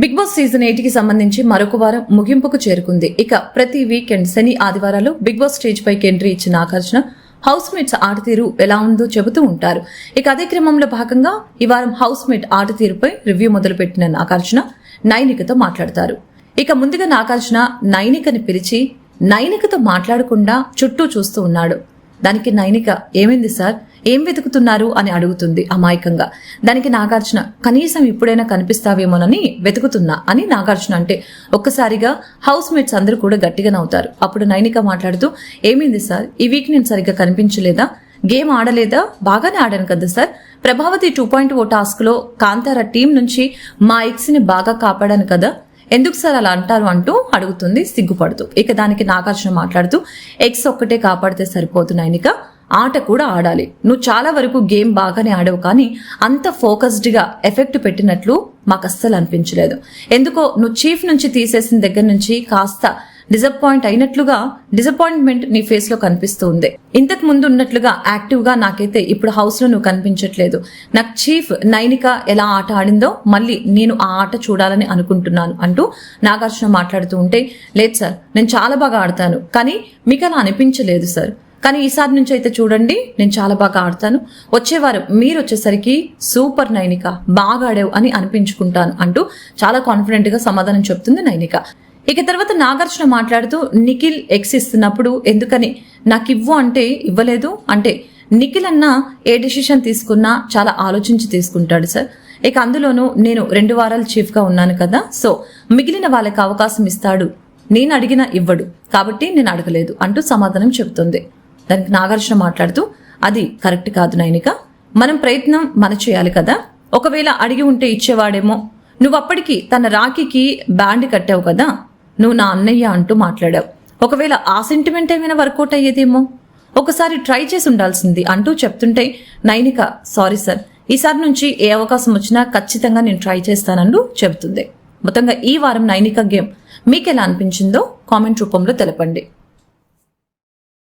Big boss season ఎయిట్కి సంబంధించి మరొక వారం ముగింపుకు చేరుకుంది. ఇక ప్రతి వీకెండ్ శని ఆదివారాలు బిగ్ బాస్ స్టేజ్ పైకి ఎంట్రీ ఇచ్చిన నాగార్జున హౌస్ మేట్స్ ఆటతీరు ఎలా ఉందో చెబుతూ ఉంటారు. ఇక అదే క్రమంలో భాగంగా ఈ వారం హౌస్ మేట్ ఆటతీరుపై రివ్యూ మొదలుపెట్టిన నాగార్జున నైనికతో మాట్లాడతారు. ఇక ముందుగా నాగార్జున నైనికని పిలిచి నైనికతో మాట్లాడకుండా చుట్టూ చూస్తూ ఉన్నాడు. దానికి నైనిక ఏమైంది సార్? ఏం వెతుకుతున్నారు అని అడుగుతుంది అమాయకంగా. దానికి నాగార్జున కనీసం ఇప్పుడైనా కనిపిస్తావేమోనని వెతుకుతున్నా అని నాగార్జున అంటే ఒక్కసారిగా హౌస్ మేట్స్ అందరూ కూడా గట్టిగా నవ్వుతారు అప్పుడు నైనిక మాట్లాడుతూ ఏమైంది సార్? ఈ వీక్ నేను సరిగ్గా కనిపించలేదా? గేమ్ ఆడలేదా? బాగానే ఆడాను కదా sir. Prabhavati two point oh oh టాస్క్లో కాంతార టీం నుంచి మా ఎక్స్ని బాగా కాపాడాను కదా. ఎందుకు సార్ అలా అంటారు? అంటూ అడుగుతుంది సిగ్గుపడుతూ. ఇక దానికి నాగార్జున మాట్లాడుతూ ఎక్స్ ఒక్కటే కాపాడితే సరిపోతు ఇక ఆట కూడా ఆడాలి. నువ్వు చాలా వరకు గేమ్ బాగానే ఆడవు కానీ అంత ఫోకస్డ్గా ఎఫెక్ట్ పెట్టినట్లు మాకు అస్సలు అనిపించలేదు. ఎందుకో నువ్వు చీఫ్ నుంచి తీసేసిన దగ్గర నుంచి కాస్త డిసప్పాయింట్ అయినట్లుగా డిసప్పాయింట్మెంట్ నీ ఫేస్లో కనిపిస్తూ ఉంది. ఇంతకు ముందు ఉన్నట్లుగా యాక్టివ్గా నాకైతే ఇప్పుడు హౌస్లో నువ్వు కనిపించట్లేదు. నాకు చీఫ్ నైనిక ఎలా ఆట ఆడిందో మళ్ళీ నేను ఆ ఆట చూడాలని అనుకుంటున్నాను అంటూ నాగార్జున మాట్లాడుతూ ఉంటే లేదు సార్ నేను చాలా బాగా ఆడతాను. కానీ మీకు అలా అనిపించలేదు సార్. కానీ ఈసారి నుంచి అయితే చూడండి నేను చాలా బాగా ఆడతాను. వచ్చేవారు మీరు వచ్చేసరికి సూపర్ నైనిక బాగా ఆడావు అని అనిపించుకుంటాను అంటూ చాలా కాన్ఫిడెంట్గా సమాధానం చెప్తుంది నైనిక. ఇక తర్వాత నాగార్జున మాట్లాడుతూ నిఖిల్ ఎక్స్ ఇస్తున్నప్పుడు ఎందుకని? నాకు ఇవ్వు అంటే ఇవ్వలేదు. అంటే నిఖిల్ అన్న ఏ డిసిషన్ తీసుకున్నా చాలా ఆలోచించి తీసుకుంటాడు సార్. ఇక అందులోనూ నేను రెండు వారాలు చీఫ్గా ఉన్నాను కదా. సో మిగిలిన వాళ్ళకి అవకాశం ఇస్తాడు. నేను అడిగినా ఇవ్వడు. కాబట్టి నేను అడగలేదు అంటూ సమాధానం చెబుతుంది. దానికి నాగార్జున మాట్లాడుతూ అది కరెక్ట్ కాదు నైనిక. మనం ప్రయత్నం మన చేయాలి కదా. ఒకవేళ అడిగి ఉంటే ఇచ్చేవాడేమో. నువ్వు అప్పటికి తన రాఖీకి బ్యాండ్ కట్టావు కదా. నువ్వు నా అన్నయ్య అంటూ మాట్లాడావు. ఒకవేళ ఆ సెంటిమెంట్ ఏమైనా వర్కౌట్ అయ్యేదేమో. ఒకసారి ట్రై చేసి ఉండాల్సింది అంటూ చెప్తుంటే నైనిక సారీ సార్ ఈసారి నుంచి ఏ అవకాశం వచ్చినా ఖచ్చితంగా నేను ట్రై చేస్తానంటూ చెబుతుంది. మొత్తంగా ఈ వారం నైనిక గేమ్ మీకు ఎలా అనిపించిందో కామెంట్ రూపంలో తెలపండి.